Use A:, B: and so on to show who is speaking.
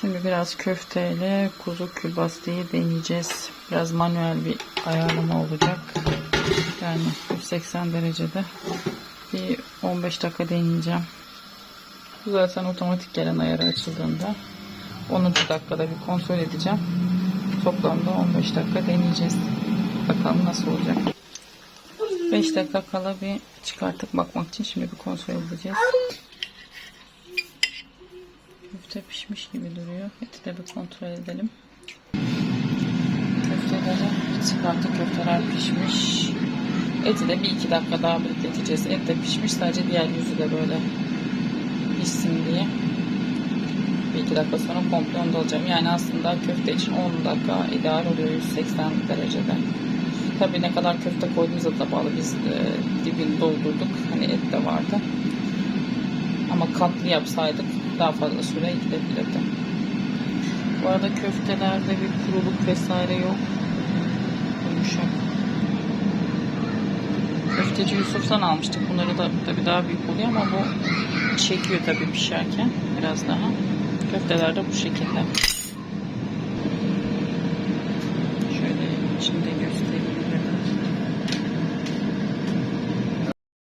A: Şimdi biraz köfteyle kuzu külbastayı deneyeceğiz. Biraz manuel bir ayarlama olacak. Yani 180 derecede bir 15 dakika deneyeceğim. Bu zaten otomatik gelen ayarı açıldığında 10. dakikada bir kontrol edeceğim. Toplamda 15 dakika deneyeceğiz. Bakalım nasıl olacak. 5 dakika kala bir çıkartıp bakmak için şimdi bir kontrol edeceğiz. Köfte pişmiş gibi duruyor. Eti de bir kontrol edelim. Köfteleri çıkarttık. Köfteler pişmiş. Eti de bir iki dakika daha bekleteceğiz. Et de pişmiş. Sadece diğer yüzü de böyle pişsin diye. Bir iki dakika sonra komple onda alacağım. Yani aslında köfte için 10 dakika ideal oluyor 180 derecede. Tabii ne kadar köfte koyduğumuza da bağlı. Biz e, dibini doldurduk. Hani et katlı yapsaydık daha fazla süre gidebilirdi. Bu arada köftelerde bir kuruluk vesaire yok. Yumuşak. Köfteci Yusuf'tan almıştık. Bunları da tabii daha büyük oluyor ama bu çekiyor tabii pişerken biraz daha. Köfteler de bu şekilde.